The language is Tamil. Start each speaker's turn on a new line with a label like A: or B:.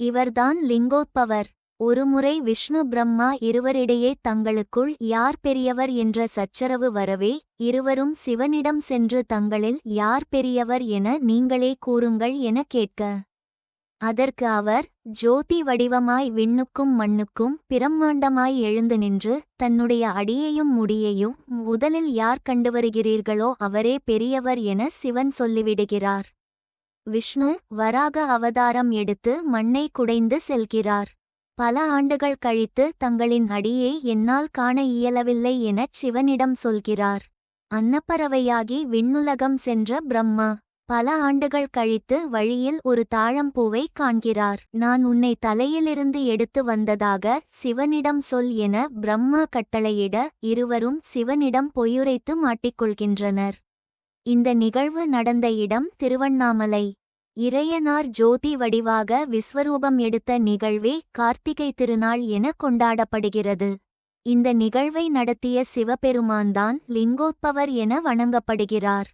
A: இவர்தான் லிங்கோத்பவர் ஒருமுறை விஷ்ணு பிரம்மா இருவரிடையே தங்களுக்குள் யார் பெரியவர் என்ற சச்சரவு வரவே இருவரும் சிவனிடம் சென்று தங்களில் யார் பெரியவர் என நீங்களே கூறுங்கள் என கேட்க. அதற்கு அவர் ஜோதி வடிவமாய் விண்ணுக்கும் மண்ணுக்கும் பிரம்மாண்டமாய் எழுந்து நின்று தன்னுடைய அடியையும் முடியையும் முதலில் யார் கண்டுவருகிறீர்களோ அவரே பெரியவர் என சிவன் சொல்லிவிடுகிறார். விஷ்ணு வராக அவதாரம் எடுத்து மண்ணை குடைந்து செல்கிறார். பல ஆண்டுகள் கழித்து தங்களின் அடியை என்னால் காண இயலவில்லை எனச் சிவனிடம் சொல்கிறார். அன்னப்பறவையாகி விண்ணுலகம் சென்ற பிரம்மா பல ஆண்டுகள் கழித்து வழியில் ஒரு தாழம்பூவை காண்கிறார். நான் உன்னை தலையிலிருந்து எடுத்து வந்ததாக சிவனிடம் சொல் என பிரம்மா கட்டளையிட இருவரும் சிவனிடம் பொய்யுரைத்து மாட்டிக்கொள்கின்றனர். இந்த நிகழ்வு நடந்த இடம் திருவண்ணாமலை. இறையனார் ஜோதி வடிவாக விஸ்வரூபம் எடுத்த நிகழ்வே கார்த்திகை திருநாள் என கொண்டாடப்படுகிறது. இந்த நிகழ்வை நடத்திய சிவபெருமான்தான் லிங்கோத்பவர் என வணங்கப்படுகிறார்.